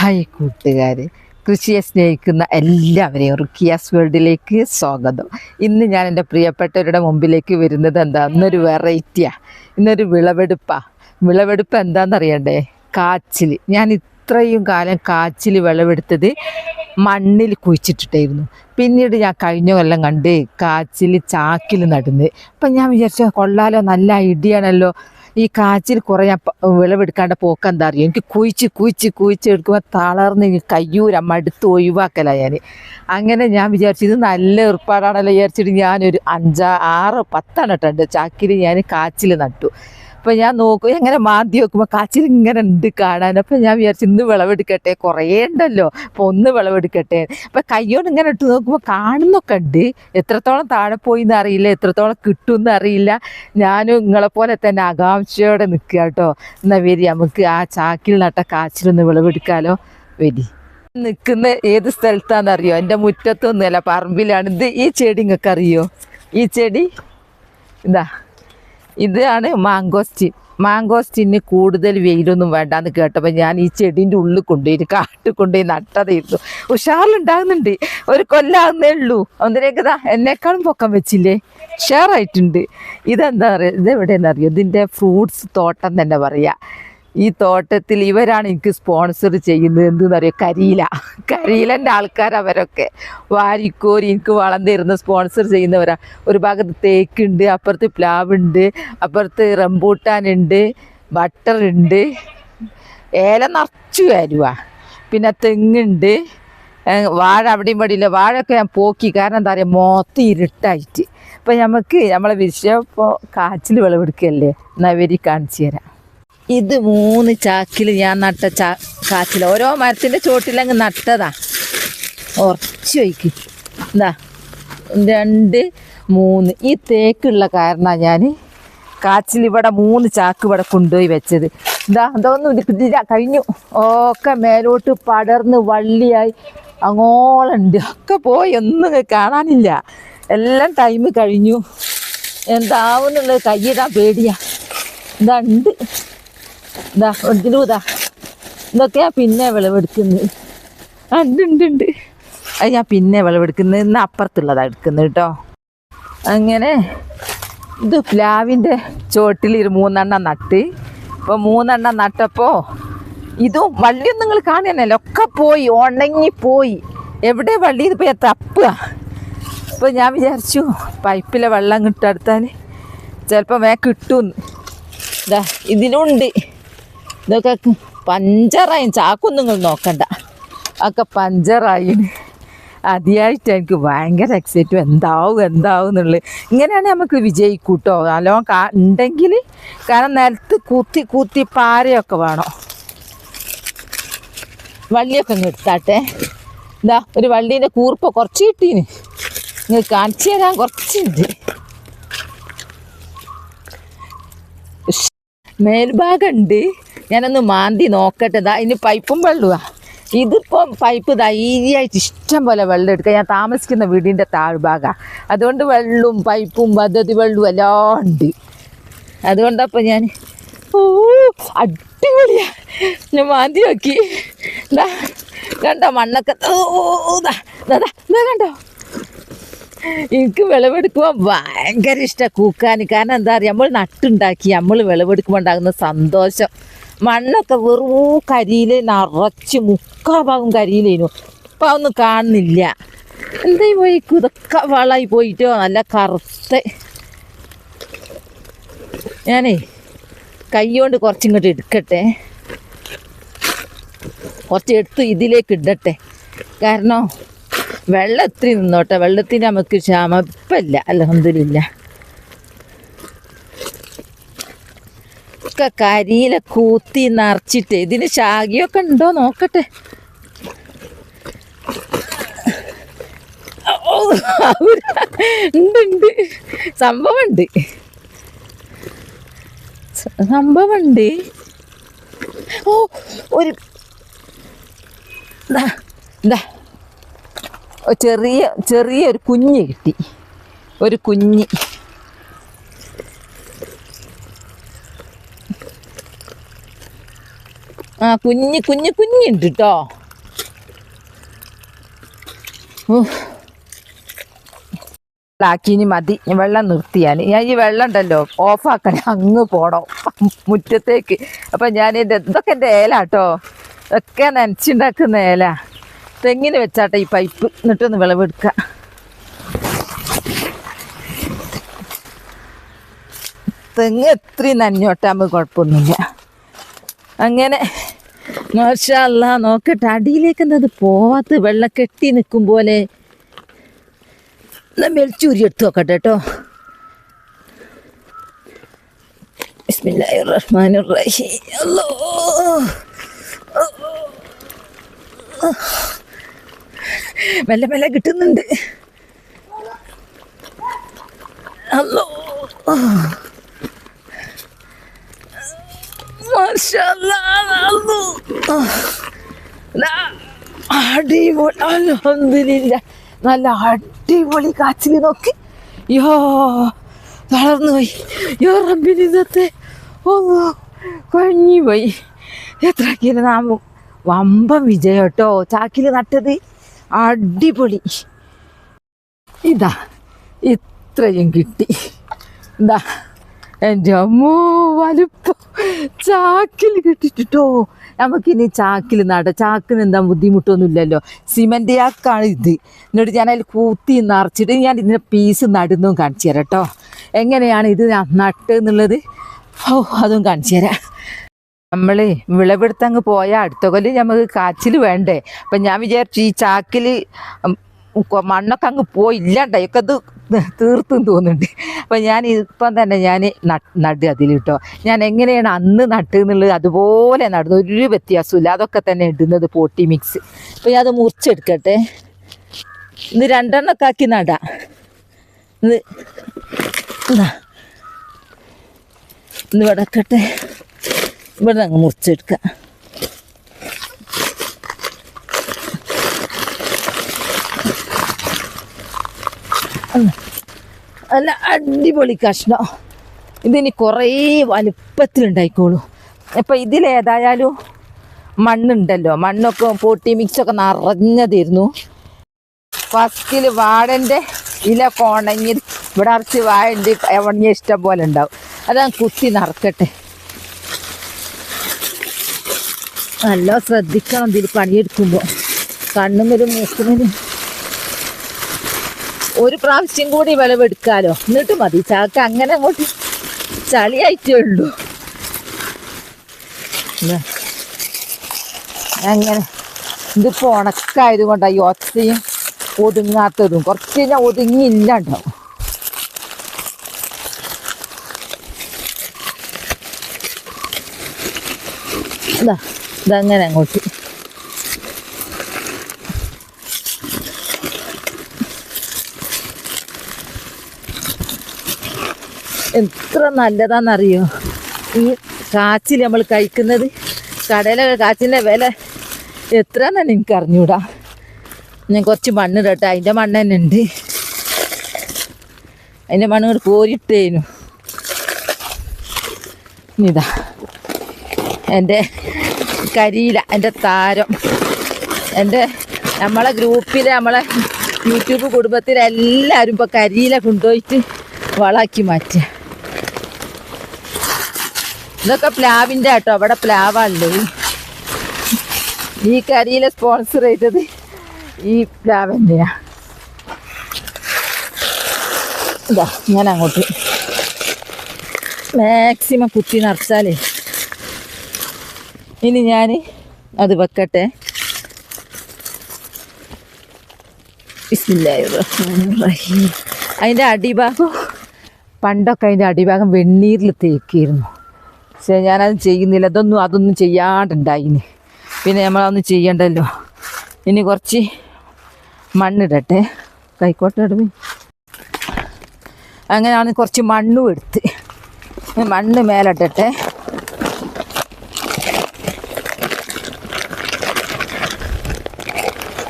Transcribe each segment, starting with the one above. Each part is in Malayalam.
ഹായ് കൂട്ടുകാർ കൃഷിയെ സ്നേഹിക്കുന്ന എല്ലാവരെയും റുക്കിയാസ് വേൾഡിലേക്ക് സ്വാഗതം. ഇന്ന് ഞാൻ എന്റെ പ്രിയപ്പെട്ടവരുടെ മുമ്പിലേക്ക് വരുന്നത് എന്താ? ഇന്നൊരു വെറൈറ്റിയാണ് ഇന്നൊരു വിളവെടുപ്പാ. വിളവെടുപ്പ് എന്താണെന്നറിയണ്ടേ കാച്ചിൽ ഞാൻ ഇത്രയും കാലം കാച്ചിൽ വിളവെടുത്തത് മണ്ണിൽ കുഴിച്ചിട്ടിട്ടായിരുന്നു. പിന്നീട് ഞാൻ കഴിഞ്ഞ കൊല്ലം കണ്ട് കാച്ചിൽ ചാക്കിൽ നടന്ന് അപ്പം ഞാൻ വിചാരിച്ചു കൊള്ളാലോ നല്ല ഐഡിയ ആണല്ലോ. ഈ കാച്ചിൽ കുറേ ഞാൻ വിളവെടുക്കാണ്ട് പോക്ക് എന്താ അറിയോ? എനിക്ക് കുഴിച്ച് കുഴിച്ച് കുഴിച്ച് എടുക്കുമ്പോൾ തളർന്ന് കയ്യൂര മടുത്ത് ഒഴിവാക്കല ഞാൻ അങ്ങനെ ഞാൻ വിചാരിച്ചു ഇത് നല്ല ഏർപ്പാടാണല്ലോ വിചാരിച്ചിട്ട് ഞാനൊരു അഞ്ചാ ആറ് പത്തെണ്ണം ഇട്ടുണ്ട് ചാക്കിൽ ഞാൻ കാച്ചിൽ നട്ടു. അപ്പോൾ ഞാൻ നോക്കും എങ്ങനെ മാന്തി നോക്കുമ്പോൾ കാച്ചിൽ ഇങ്ങനെ ഉണ്ട് കാണാൻ. അപ്പോൾ ഞാൻ വിചാരിച്ചു ഇന്ന് വിളവെടുക്കട്ടെ കുറേ ഉണ്ടല്ലോ. അപ്പോൾ ഒന്ന് വിളവെടുക്കട്ടെ. അപ്പം കയ്യോട് ഇങ്ങനെ ഇട്ട് നോക്കുമ്പോൾ കാണുന്നൊക്കെ ഉണ്ട്. എത്രത്തോളം താഴെ പോയി എന്ന് അറിയില്ല എത്രത്തോളം കിട്ടുമെന്ന് അറിയില്ല. ഞാനും നിങ്ങളെപ്പോലെ തന്നെ ആകാംക്ഷയോടെ നിൽക്കുക കേട്ടോ എന്നാൽ വരി നമുക്ക് ആ ചാക്കിൽ നട്ട കാച്ചിലൊന്ന് വിളവെടുക്കാലോ. വരി. നിൽക്കുന്ന ഏത് സ്ഥലത്താണെന്നറിയോ എന്റെ മുറ്റത്തൊന്നുമല്ല പറമ്പിലാണ്. ഇത് ഈ ചെടി നിങ്ങൾക്ക് അറിയോ ഈ ചെടി? ഇതാ. ഇതാണ് മാങ്കോസ്റ്റിൻ മാങ്കോസ്റ്റിന് കൂടുതൽ വെയിലൊന്നും വേണ്ടാന്ന് കേട്ടപ്പോൾ ഞാൻ ഈ ചെടീന്റെ ഉള്ളിൽ കൊണ്ടുപോയി കാട്ടിൽ കൊണ്ടുപോയി നട്ടതായിരുന്നു. ഉഷാറിലുണ്ടാകുന്നുണ്ട് ഒരു കൊല്ലാകുന്നേ ഉള്ളൂ. ഒന്നിനേക്ക് ഇതാ എന്നെക്കാളും പൊക്കം വെച്ചില്ലേ? ഉഷാറായിട്ടുണ്ട്. ഇതെന്താ പറയുക ഇതെവിടെയെന്നറിയോ ഇതിന്റെ ഫ്രൂട്ട്സ് തോട്ടം തന്നെ പറയാ. ഈ തോട്ടത്തിൽ ഇവരാണ് എനിക്ക് സ്പോൺസർ ചെയ്യുന്നത് എന്തെന്നറിയോ? കരിയില. കരിയിലന്റെ ആൾക്കാർ അവരൊക്കെ വാരിക്കോരി എനിക്ക് വളം തരുന്ന സ്പോൺസർ ചെയ്യുന്നവരാണ് ഒരു ഭാഗത്ത് തേക്കുണ്ട് അപ്പുറത്ത് പ്ലാവുണ്ട് അപ്പുറത്ത് റംബൂട്ടാനുണ്ട് ബട്ടറുണ്ട്. ഏല നിറച്ചു വരുവാ. പിന്നെ തെങ്ങുണ്ട്. വാഴ അവിടെയും പടിയില്ല വാഴയൊക്കെ ഞാൻ പോക്കി. കാരണം എന്താ പറയുക മൊത്തം ഇരുട്ടായിട്ട്. അപ്പം നമുക്ക് നമ്മളെ വിഷയം ഇപ്പോൾ കാച്ചിൽ വിളവെടുക്കുകയല്ലേ നവരി വരി കാണിച്ചു തരാം. ഇത് മൂന്ന് ചാക്കിൽ ഞാൻ നട്ട ചാ കാച്ചിൽ ഓരോ മരത്തിന്റെ ചോട്ടിലങ്ങ് നട്ടതാ. ഉറച്ചു വയ്ക്ക് എന്താ രണ്ട് മൂന്ന്. ഈ തേക്കുള്ള കാരണമാണ് ഞാൻ കാച്ചിൽ ഇവിടെ മൂന്ന് ചാക്ക് ഇവിടെ കൊണ്ടുപോയി വെച്ചത്. ഇതാ അതൊന്നും ഇതില്ല കഴിഞ്ഞു. ഒക്കെ മേലോട്ട് പടർന്ന് വള്ളിയായി. അങ്ങോളണ്ട്. ഒക്കെ പോയി ഒന്നും കാണാനില്ല. എല്ലാം ടൈം കഴിഞ്ഞു. എന്താവുന്നുള്ളത് കൈയിടാൻ പേടിയാ. ഇതുണ്ട് ഇതാ ഇതാ ഇതൊക്കെയാ പിന്നെ വിളവെടുക്കുന്നത്. ഉണ്ട് ഉണ്ട് പിന്നെ വിളവെടുക്കുന്നത് ഇന്ന് അപ്പുറത്തുള്ളതാണ് എടുക്കുന്നത് കേട്ടോ. അങ്ങനെ ഇത് പ്ലാവിന്റെ ചോട്ടിൽ ഒരു മൂന്നെണ്ണം നട്ട്. ഇപ്പോൾ മൂന്നെണ്ണം നട്ടപ്പോൾ ഇതും വള്ളിയൊന്നും നിങ്ങൾ കാണുകയല്ലോ ഒക്കെ പോയി ഉണങ്ങിപ്പോയി. എവിടെ വള്ളി? ഇത് പോയി തപ്പുക അപ്പോൾ ഞാൻ വിചാരിച്ചു പൈപ്പിലെ വെള്ളം കിട്ടെടുത്താൽ ചിലപ്പോൾ വേ കിട്ടുമെന്ന് ഇതാ ഇതിലുണ്ട് ഇതൊക്കെ പഞ്ചറായി. ചാക്കൊന്നും നിങ്ങൾ നോക്കണ്ട. ഒക്കെ പഞ്ചറായി. അതിയായിട്ട് എനിക്ക് ഭയങ്കര എക്സൈറ്റും എന്താവും എന്താവും എന്നുള്ളത്. ഇങ്ങനെയാണ് നമുക്ക് വിജയിക്കൂട്ടോ നല്ലോണം കാ ഉണ്ടെങ്കിൽ കാരണം നിലത്ത് കൂത്തി കൂത്തി പാരയൊക്കെ വേണം. വള്ളിയൊക്കെ ഇങ്ങ് എടുത്താട്ടെ. എന്താ ഒരു വള്ളീന്റെ കൂർപ്പ് കുറച്ച് കിട്ടീന്. ഇങ്ങ് കാണിച്ചു തരാൻ കുറച്ചുണ്ട്. മേൽഭാഗം മേൽഭാഗമുണ്ട് ഞാനൊന്ന് മാന്തി നോക്കട്ടെ. ഇതാ ഇനി പൈപ്പും വെള്ളമാണ് ഇതിപ്പോൾ പൈപ്പ് ധൈര്യമായിട്ട് ഇഷ്ടം പോലെ വെള്ളം എടുക്കുക ഞാൻ താമസിക്കുന്ന വീടിന്റെ താഴ്ഭാഗമാണ് അതുകൊണ്ട് വെള്ളവും പൈപ്പും പദ്ധതി വെള്ളവും എല്ലാം ഉണ്ട്. അതുകൊണ്ടപ്പോൾ ഞാൻ ഓ അടിപൊളിയാ. ഞാൻ മാന്തി നോക്കി. എന്താ കണ്ടോ മണ്ണൊക്കെ? കണ്ടോ? എനിക്ക് വിളവെടുക്കുമ്പോൾ ഭയങ്കര ഇഷ്ടമാണ് കൂക്കാൻ കാരണം എന്താ പറയുക നമ്മൾ നട്ടുണ്ടാക്കി നമ്മൾ വിളവെടുക്കുമ്പോൾ ഉണ്ടാകുന്ന സന്തോഷം. മണ്ണൊക്കെ വെറും കരിയിൽ നിറച്ച് മുക്കാ ഭാഗം കരിയിലേനു. അപ്പം അതൊന്നും കാണുന്നില്ല. എന്തായി പോയി? ഇതൊക്കെ വളമായി പോയിട്ടോ? നല്ല കറുത്ത്. ഞാനേ കൈ കൊണ്ട് കുറച്ചിങ്ങോട്ട് എടുക്കട്ടെ. കുറച്ച് എടുത്ത് ഇതിലേക്ക് ഇടട്ടെ. കാരണം വെള്ളത്തിൽ നിന്നോട്ടെ. വെള്ളത്തിന് നമുക്ക് ക്ഷാമം ഇപ്പം ഇല്ല ഒക്കെ കരിയില കൂത്തി നിറച്ചിട്ട്. ഇതിന് ശാഖിയൊക്കെ ഉണ്ടോ? നോക്കട്ടെ. ഉണ്ട് ഉണ്ട്. സംഭവമുണ്ട്. സംഭവമുണ്ട്. ഓ ഒരു ഒരു ചെറിയ ചെറിയൊരു കുഞ്ഞ് കിട്ടി. ഒരു കുഞ്ഞ്. ആ കുഞ്ഞ് കുഞ്ഞ് കുഞ്ഞുണ്ട് കേട്ടോ ാക്കിനി മതി. വെള്ളം നിർത്തിയാൽ ഞാൻ. ഈ വെള്ളം ഉണ്ടല്ലോ ഓഫാക്കാൻ അങ്ങ് പോണം. മുറ്റത്തേക്ക്. അപ്പം ഞാൻ എന്റെ ഇതൊക്കെ എന്റെ കേട്ടോ ഒക്കെ നനച്ചുണ്ടാക്കുന്ന ഏല തെങ്ങിന് വെച്ചാട്ടെ ഈ പൈപ്പ് എന്നിട്ടൊന്ന് വിളവെടുക്ക. തെങ്ങ് എത്രയും നനഞ്ഞോട്ടാകുമ്പോൾ കുഴപ്പമൊന്നുമില്ല. അങ്ങനെ മാഷല്ല നോക്കട്ടെ അടിയിലേക്ക് എന്തത് പോവാത്ത വെള്ള കെട്ടി നിൽക്കും പോലെ. എന്നാ മെൽച്ചൂരി എടുത്തു നോക്കട്ടെ കേട്ടോ ബിസ്മില്ലാഹിർ റഹ്മാനിർ റഹീം അല്ലോ മെല്ലെ മെല്ലെ കിട്ടുന്നുണ്ട്. അല്ലോ അല്ലോ അടിപൊളി അൽഹംദുലില്ലാ. നല്ല അടിപൊളി കാച്ചിൽ നോക്കി. യോ തളർന്നു പോയി. യോ റബ്ബിന് ഇന്നത്തെ ഓ കഴിഞ്ഞു പോയി. എത്ര കിലോ വമ്പ വമ്പം വിജയം കേട്ടോ. ചാക്കിൽ നട്ടത് അടിപൊളി. ഇതാ ഇത്രയും കിട്ടി. എന്താ എന്റെ അമ്മോ വലുപ്പം. ചാക്കിൽ കിട്ടിട്ടോ നമുക്കിനി ചാക്കിൽ നട. ചാക്കിന് എന്താ ബുദ്ധിമുട്ടൊന്നുമില്ലല്ലോ. സിമന്റ് ചാക്കാണ് ഇത്. എന്നിട്ട് ഞാൻ അതിൽ കൂത്തി നിറച്ചിട്ട് ഞാൻ ഇതിന്റെ പീസ് നടുന്നതും കാണിച്ചു തരാം കേട്ടോ. എങ്ങനെയാണ് ഇത് നട്ട് എന്നുള്ളത്? ഓ അതും കാണിച്ചു തരാം. നമ്മൾ വിളവെടുത്തങ്ങ് പോയാൽ അടുത്ത കൊല്ലം നമുക്ക് കാച്ചിൽ വേണ്ടേ? അപ്പം ഞാൻ വിചാരിച്ചു ഈ ചാക്കിൽ മണ്ണൊക്കെ അങ്ങ് പോയില്ലാണ്ടായി ഒക്കെ അത് തീർത്തും തോന്നുന്നുണ്ട്. അപ്പോൾ ഞാൻ ഇപ്പം തന്നെ ഞാൻ നട്ട് അതിൽ ഞാൻ എങ്ങനെയാണ് അന്ന് നട്ട് എന്നുള്ളത് അതുപോലെ നടന്നു. ഒരു വ്യത്യാസമില്ല അതൊക്കെ തന്നെ ഇടുന്നത് പോട്ടി മിക്സ് അപ്പോൾ ഞാൻ അത് മുറിച്ചെടുക്കട്ടെ. ഇത് രണ്ടെണ്ണൊക്കെ ആക്കി നടാ. ഇത്. ഇന്ന് ഇവിടെ ഇവിടെ അങ്ങ് മുറിച്ചെടുക്കാം. നല്ല അടിപൊളി കഷ്ണം. ഇതിനി കുറേ വലുപ്പത്തിലുണ്ടായിക്കോളൂ. അപ്പം ഇതിലേതായാലും മണ്ണുണ്ടല്ലോ. മണ്ണൊക്കെ പൊട്ടി മിക്സൊക്കെ നിറഞ്ഞതിരുന്നു. ഫസ്റ്റിൽ വാടന്റെ ഇല കോണങ്ങി ഇവിടെ അറച്ച് വാഴണ്ട് എവണിയ ഇഷ്ടം പോലെ ഉണ്ടാവും. അതാണ് കുത്തി നിറക്കട്ടെ. നല്ല ശ്രദ്ധിക്കണം ഇതിൽ പണിയെടുക്കുമ്പോൾ കണ്ണുന്നൊരു മൂക്കുമലും ഒരു പ്രാവശ്യം കൂടി വിളവെടുക്കാലോ. എന്നിട്ട് മതി. ചാക്ക അങ്ങനെ അങ്ങോട്ട് ചളിയായിട്ടേ ഉള്ളൂ. അങ്ങനെ ഇതിപ്പോ ഉണക്കായത് കൊണ്ടാണ് ഈ ഒച്ചയും ഒതുങ്ങാത്തതും. കുറച്ച് കഴിഞ്ഞാൽ ഒതുങ്ങിയില്ലാണ്ടാവും ഇതാ ഇതങ്ങനെ അങ്ങോട്ട് എത്ര നല്ലതാണെന്നറിയോ ഈ കാച്ചിൽ നമ്മൾ കഴിക്കുന്നത്. കടയിലെ കാച്ചിന്റെ വില എത്രയാണെന്ന് എനിക്ക് അറിഞ്ഞൂടാ? ഞാൻ കുറച്ച് മണ്ണ് ഇടട്ടെ അതിന്റെ മണ്ണ് തന്നെ ഉണ്ട്. അതിന്റെ മണ്ണ് കൂടി കോരിട്ടേനു. ഇതാ. എന്റെ കരിയില എന്റെ താരം. എന്റെ നമ്മളെ ഗ്രൂപ്പിലെ നമ്മളെ യൂട്യൂബ് കുടുംബത്തിലെ എല്ലാവരും ഇപ്പോൾ കരിയില കൊണ്ടുപോയിട്ട് വളാക്കി മാറ്റുക. ഇതൊക്കെ പ്ലാവിന്റെ കേട്ടോ അവിടെ പ്ലാവാണല്ലേ ഈ കരിയിലെ സ്പോൺസർ ചെയ്തത് ഈ പ്ലാവ് തന്നെയാ ഇതാ ഞാൻ അങ്ങോട്ട് മാക്സിമം കുത്തി നിറച്ചാലേ ഇനി ഞാൻ അത് വെക്കട്ടെ. അതിന്റെ അടിഭാഗം പണ്ടൊക്കെ അതിന്റെ അടിഭാഗം വെണ്ണീരിൽ തേക്കിയിരുന്നു ഞാനത് ചെയ്യുന്നില്ല. അതൊന്നും അതൊന്നും ചെയ്യാണ്ടുണ്ടായിന്. പിന്നെ നമ്മളതൊന്നും ചെയ്യണ്ടല്ലോ. ഇനി കുറച്ച് മണ്ണിടട്ടെ. കൈക്കോട്ടെ ഇടവി അങ്ങനെയാണ് കുറച്ച് മണ്ണും എടുത്ത് മണ്ണ് മേലിടട്ടെ.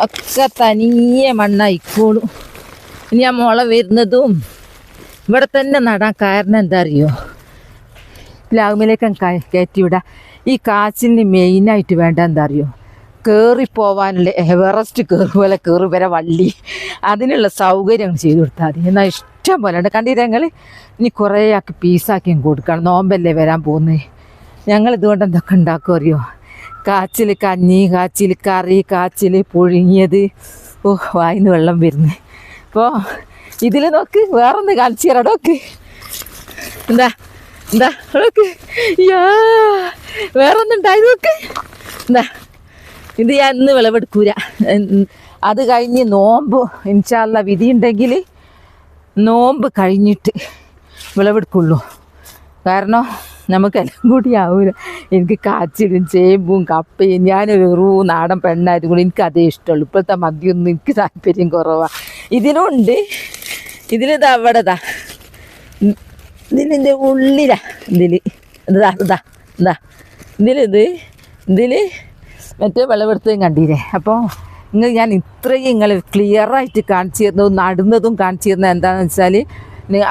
ഒക്കെ തനിയെ മണ്ണായിക്കോളും. ഇനി ആ മുള വരുന്നതും ഇവിടെ തന്നെ നടാൻ കാരണം എന്താ അറിയോ? പ്ലാവുമിലേക്ക് കയറ്റിവിടാം. ഈ കാച്ചിലിന് മെയിനായിട്ട് വേണ്ട എന്താ അറിയോ കയറിപ്പോവാനുള്ള എവറസ്റ്റ് കയറി പോലെ കയറി വരെ വള്ളി. അതിനുള്ള സൗകര്യം ചെയ്തു കൊടുത്താൽ മതി. എന്നാൽ ഇഷ്ടം പോലെ ഉണ്ട്. കണ്ടിട്ട് ഞങ്ങൾ ഇനി കുറേ ആക്കി പീസാക്കിയും കൊടുക്കണം. നോമ്പല്ലേ വരാൻ പോകുന്നത് ഞങ്ങൾ ഇതുകൊണ്ട് എന്തൊക്കെ ഉണ്ടാക്കും അറിയോ? കാച്ചിൽ കഞ്ഞി കാച്ചിൽ കറി കാച്ചിൽ പുഴുങ്ങിയത്. ഓ വായിന്ന് വെള്ളം വരുന്നു. അപ്പോൾ ഇതിൽ നോക്ക്. വേറൊന്ന് കാണിച്ചു തരാം. എന്താ? എന്താ നോക്ക്. യാ വേറൊന്നുണ്ടായി നോക്ക്. എന്താ ഇത് ഞാൻ ഇന്ന് വിളവെടുക്കൂല. അത് കഴിഞ്ഞ് നോമ്പ് ഇൻഷാല്ല വിധി ഉണ്ടെങ്കിൽ നോമ്പ് കഴിഞ്ഞിട്ട് വിളവെടുക്കുള്ളൂ. കാരണം നമുക്കെല്ലാം കൂടി ആവൂല. എനിക്ക് കാച്ചിലും ചേമ്പും കപ്പയും ഞാൻ വെറു നാടൻ പെണ്ണായത് കൂടി എനിക്ക് അതേ ഇഷ്ടമുള്ളൂ. ഇപ്പോഴത്തെ മദ്യമൊന്നും എനിക്ക് താല്പര്യം കുറവാണ് ഇതിനുണ്ട് ഇതിലിതാ അവിടെതാ ഇതിലിന്റെ ഉള്ളിലാ. ഇതിൽ ഇതാ ഇതാ ഇതാ ഇതിലിത്. ഇതിൽ മറ്റേ വിളവെടുത്തതും കണ്ടില്ലേ അപ്പോൾ നിങ്ങൾ ഞാൻ ഇത്രയും നിങ്ങൾ ക്ലിയറായിട്ട് കാണിച്ചു തരുന്നതും നടുന്നതും കാണിച്ചു തരുന്നത് എന്താണെന്ന് വെച്ചാൽ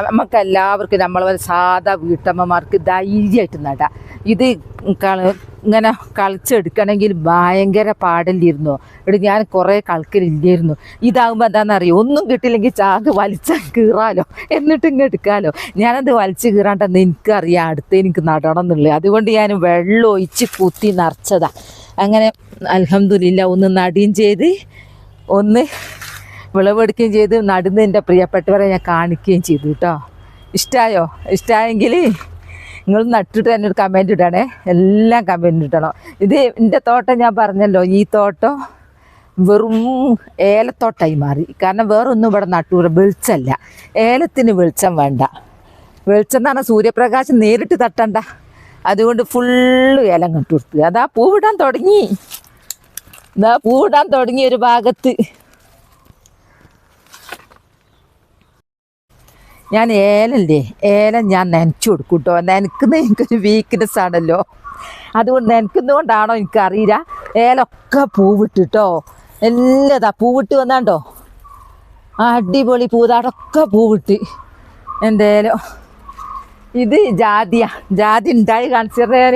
നമുക്ക് എല്ലാവർക്കും നമ്മളെ സാധാ വീട്ടമ്മമാർക്ക് ധൈര്യമായിട്ട് നടാം. ഇത് ഇങ്ങനെ കളിച്ചെടുക്കണമെങ്കിൽ ഭയങ്കര പാടില്ലായിരുന്നു ഇവിടെ ഞാൻ കുറേ കളിക്കലില്ലായിരുന്നു. ഇതാകുമ്പോൾ എന്താണെന്നറിയോ ഒന്നും കിട്ടില്ലെങ്കിൽ ചാക്ക് വലിച്ചാൽ കീറാലോ. എന്നിട്ട് ഇങ്ങ് എടുക്കാമല്ലോ ഞാനത് വലിച്ച് കീറാണ്ടെന്ന് എനിക്കറിയാം അടുത്ത് എനിക്ക് നടണം എന്നുള്ളത്. അതുകൊണ്ട് ഞാൻ വെള്ളം ഒഴിച്ച് കുത്തി നിറച്ചതാ. അങ്ങനെ അലഹമില്ല ഒന്ന് നടിയും ചെയ്ത് ഒന്ന് വിളവെടുക്കുകയും ചെയ്ത് നടുന്ന എന്റെ പ്രിയപ്പെട്ടവരെ ഞാൻ കാണിക്കുകയും ചെയ്തു കേട്ടോ. ഇഷ്ടമായോ ഇഷ്ടമായെങ്കിൽ നിങ്ങൾ നട്ടിട്ട് തന്നെ ഒരു കമന്റ് ഇടണേ. എല്ലാം കമന്റ് ഇടണം. ഇത് എന്റെ തോട്ടം ഞാൻ പറഞ്ഞല്ലോ ഈ തോട്ടം വെറും ഏലത്തോട്ടമായി മാറി. കാരണം വേറൊന്നും ഇവിടെ നട്ടൂര വെളിച്ചമല്ല ഏലത്തിന് വെളിച്ചം വേണ്ട. വെളിച്ചം എന്ന് പറഞ്ഞാൽ സൂര്യപ്രകാശം നേരിട്ട് തട്ടണ്ട. അതുകൊണ്ട് ഫുള്ള് ഏലം കണ്ടു അതാ പൂവിടാൻ തുടങ്ങി. ഇതാ പൂവിടാൻ തുടങ്ങി ഒരു ഭാഗത്ത്. ഞാൻ ഏലല്ലേ? ഏല ഞാൻ നനച്ചു കൊടുക്കും കേട്ടോ നനക്കുന്ന എനിക്കൊരു വീക്ക്നെസ് ആണല്ലോ. അതുകൊണ്ട് നനക്കുന്നതുകൊണ്ടാണോ എനിക്കറിയില്ല. ഏലൊക്കെ പൂവിട്ട് കേട്ടോ എല്ലാതാ പൂവിട്ട് വന്നാണ്ടോ? അടിപൊളി പൂതാടൊക്കെ പൂവിട്ട്. എന്തേലോ. ഇത് ജാതിയാ. ജാതി ഉണ്ടായി കാണിച്ചറിയാൽ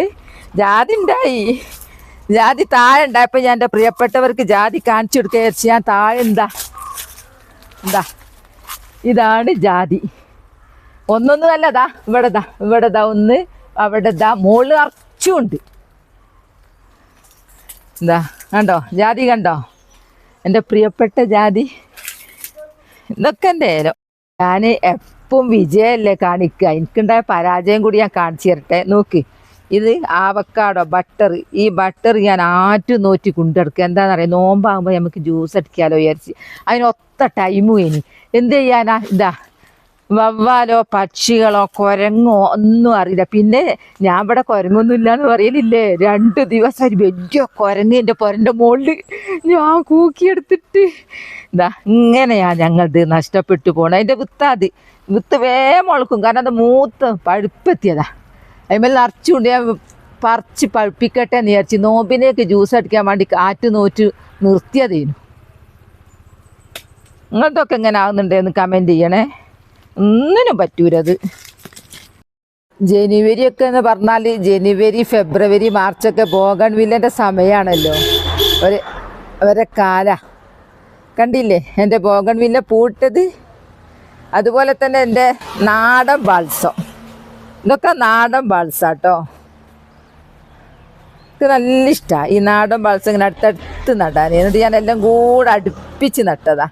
ജാതി ഉണ്ടായി. ജാതി താഴെ ഉണ്ടായപ്പോൾ ഞാൻ എന്റെ പ്രിയപ്പെട്ടവർക്ക് ജാതി കാണിച്ചു കൊടുക്കുക ഞാൻ താഴെ എന്താ? എന്താ? ഇതാണ് ജാതി. ഒന്നൊന്നും അല്ലതാ ഇവിടെ ദാ ഇവിടെ ദാ ഒന്ന് അവിടെ ദാ മോൾ അറച്ചുണ്ട് എന്താ കണ്ടോ? ജാതി കണ്ടോ? എന്റെ പ്രിയപ്പെട്ട ജാതി. ഇതൊക്കെ എന്റെ ഏലം. ഞാൻ എപ്പം വിജയമല്ലേ കാണിക്കുക. എനിക്കുണ്ടായ പരാജയം കൂടി ഞാൻ കാണിച്ചു തരട്ടെ. നോക്ക് ഇത് ആവക്കാടോ ബട്ടർ ഈ ബട്ടർ ഞാൻ ആറ്റു നോറ്റി കൊണ്ടെടുക്കുക. എന്താണെന്നറിയാം? നോമ്പാകുമ്പോൾ നമുക്ക് ജ്യൂസ് അടിക്കാമല്ലോ വിചാരിച്ച്. അതിനൊത്ത ടൈമും ഇനി. എന്ത് ചെയ്യാനാ? ഇതാ വവ്വാലോ പക്ഷികളോ കുരങ്ങോ ഒന്നും അറിയില്ല. പിന്നെ ഞാൻ ഇവിടെ കുരങ്ങൊന്നും ഇല്ലാന്ന് പറയലില്ലേ? രണ്ട് ദിവസം വലിയ കുരങ്ങ് എന്റെ പൊരന്റെ മുകളിൽ ഞാൻ കൂക്കിയെടുത്തിട്ട് ഇതാ ഇങ്ങനെയാ ഞങ്ങളത് നഷ്ടപ്പെട്ടു പോണത്. അതിന്റെ വിത്താത് വിത്ത് വേഗം മുളക്കും. കാരണം അത് മൂത്ത് പഴുപ്പെത്തിയതാ. അതിന്മേൽ നിറച്ചുകൊണ്ട് ഞാൻ പറിച്ച് പഴുപ്പിക്കട്ടെ എന്ന് വിചാരിച്ച് നോമ്പിനേക്ക് ജ്യൂസ് അടിക്കാൻ വേണ്ടി കാറ്റ് നോറ്റ് നിർത്തിയതേനു. നിങ്ങൾക്കൊക്കെ എങ്ങനെ ആകുന്നുണ്ടെന്ന് കമന്റ് ചെയ്യണേ. ഒന്നിനും പറ്റൂലത് ജനുവരി ഒക്കെ എന്ന് പറഞ്ഞാൽ ജനുവരി ഫെബ്രുവരി മാർച്ചൊക്കെ ബോഗൺ വില്ലന്റെ സമയമാണല്ലോ ഒരു അവരെ കാല. കണ്ടില്ലേ? എന്റെ ബോഗൺ വില്ല പൂട്ടത്? അതുപോലെ തന്നെ എന്റെ നാടൻ ബാൾസം ഇതൊക്കെ നാടൻ ബാൾസാട്ടോ എനിക്ക് നല്ല ഇഷ്ടമാണ് ഈ നാടൻ ബാൾസം ഇങ്ങനെ അടുത്തടുത്ത് നടാൻ. എന്നിട്ട് ഞാൻ എല്ലാം കൂടെ അടുപ്പിച്ച് നട്ടതാ.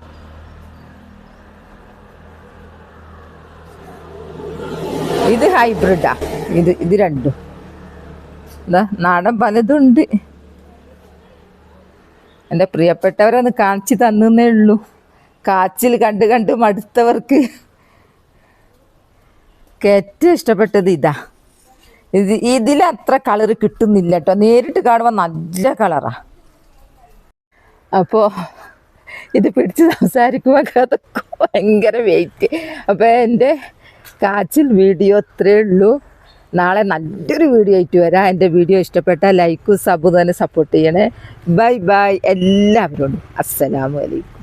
ഇത് ഹൈബ്രിഡാ ഇത് ഇത് രണ്ടും. നാടൻ പലതുണ്ട്. എന്റെ പ്രിയപ്പെട്ടവരൊന്ന് കാണിച്ചു തന്നേ ഉള്ളൂ. കാച്ചിൽ കണ്ട് കണ്ട് മടുത്തവർക്ക്. ഏറ്റവും ഇഷ്ടപ്പെട്ടത് ഇതാ. ഇത് ഇതിലത്ര കളർ കിട്ടുന്നില്ല കേട്ടോ. നേരിട്ട് കാണുമ്പോൾ നല്ല കളറാ. അപ്പോൾ ഇത് പിടിച്ച് സംസാരിക്കുമ്പോൾ അതൊക്കെ ഭയങ്കര വെയിറ്റ് അപ്പോൾ എന്റെ കാച്ചിൽ വീഡിയോ ഇത്രേ ഉള്ളൂ. നാളെ നല്ലൊരു വീഡിയോ ആയിട്ട് വരാം. എന്റെ വീഡിയോ ഇഷ്ടപ്പെട്ടാൽ ലൈക്കും സബും തന്നെ സപ്പോർട്ട് ചെയ്യണേ. Bye bye. എല്ലാവരോടും അസ്സലാമു അലൈക്കും.